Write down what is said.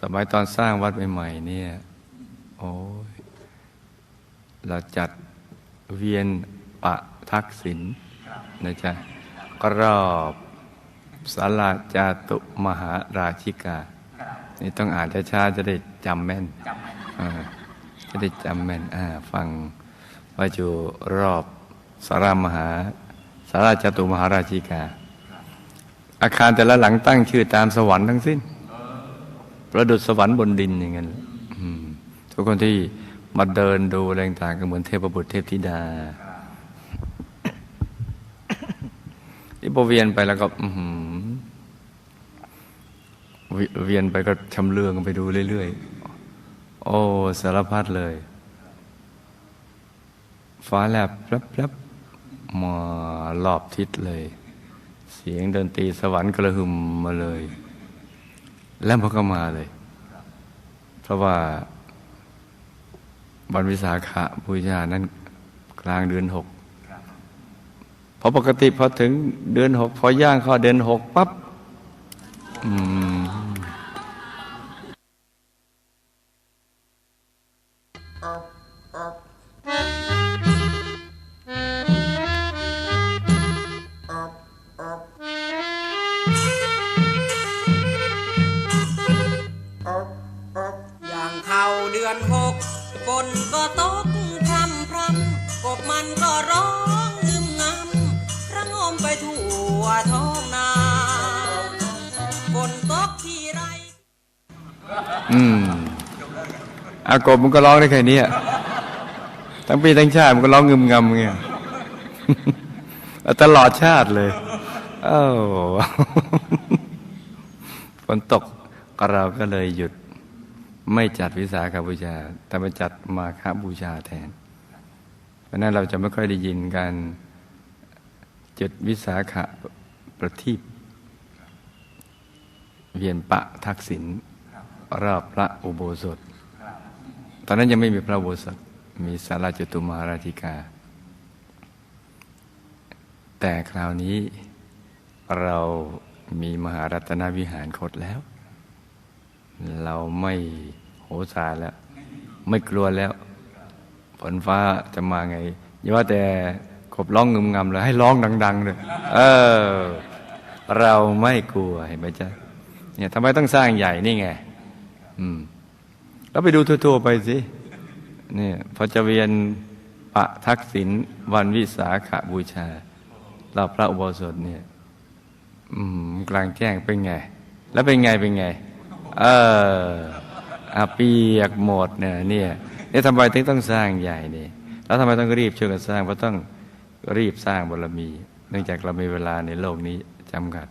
สมัยตอนสร้างวัดใหม่ๆเนี่ยโอ้ยเราจัดเวียนปะทักษิณนะจ๊ะก็รอบสาราจาตุมหาราชิกา นี่ต้องอ่านช้าๆจะได้จำแม่นจะได้จำแม่นอ่าฟังว่าอยู่รอบสารามหาสาราจาตุมหาราชิกา อาคารแต่ละหลังตั้งชื่อตามสวรรค์ทั้งสิ้น ประดุษสวรรค์บนดินอย่างนั้นทุกคนที่มาเดินดูอะไรต่างก็เหมือนเทพบุตรเทพธิดาที่พอเวียนไปแล้วก็เวียนไปก็ชำเลืองไปดูเรื่อยๆ โอ้ สารพัดเลย ฟ้าแลบแลบๆมารอบทิศเลย เสียงดนตรีสวรรค์กระหึ่มมาเลย แล้วมันก็มาเลย เพราะว่าวันวิสาขะบูชานั้นกลางเดือนหกพอปกติพอถึงเดือนหกพอย่างข้าเดือนหกปั๊บอืม อนหกฝนก็ตกพรำพรำกบมันก็ร้องงึมงำระงมไปทั่วท้องนาฝนตกทีไร อืมอากบมันก็ร้องได้แค่นี้ทั้งปีทั้งชาติมันก็ร้องงึมงำเงี้ยตลอดชาติเลยเอ้าฝนตกก็เราก็เลยหยุด ไม่จัดวิสาขบูชา แต่มาจัดมาคบูชาแทน เพราะนั้นเราจะไม่ค่อยได้ยินการจุดวิสาขะประทีปเวียนปะทักษิณรอบพระอุโบสถ ตอนนั้นยังไม่มีพระอุโบสถ มีสาราจตุมาราธิกา แต่คราวนี้เรามีมหารัตนวิหารคดแล้ว เราไม่ โหสาแล้ว ไม่กลัวแล้ว ฝนฟ้าจะมาไงอย่าว่าแต่กบร้องงึมงำเลยให้ร้องดังๆเลยเออ เราไม่กลัวเห็นไหมจ๊ะเนี่ยทำไมต้องสร้างใหญ่นี่ไง อืม แล้วไปดูทั่วๆไปสิเนี่ยพอจะเวียนปะทักษิณวันวิสาขบูชาเราพระอุโบสถเนี่ย อืม กลางแจ้งเป็นไง แล้วเป็นไงเป็นไง เออ อาเปียกหมดเนี่ยเนี่ยนี่ทำไมถึงต้องสร้างใหญ่เนี่ยแล้วทำไมต้องรีบช่วยกันสร้างเพราะต้องรีบสร้างบารมี เนื่องจากเรามีเวลาในโลกนี้จำกัด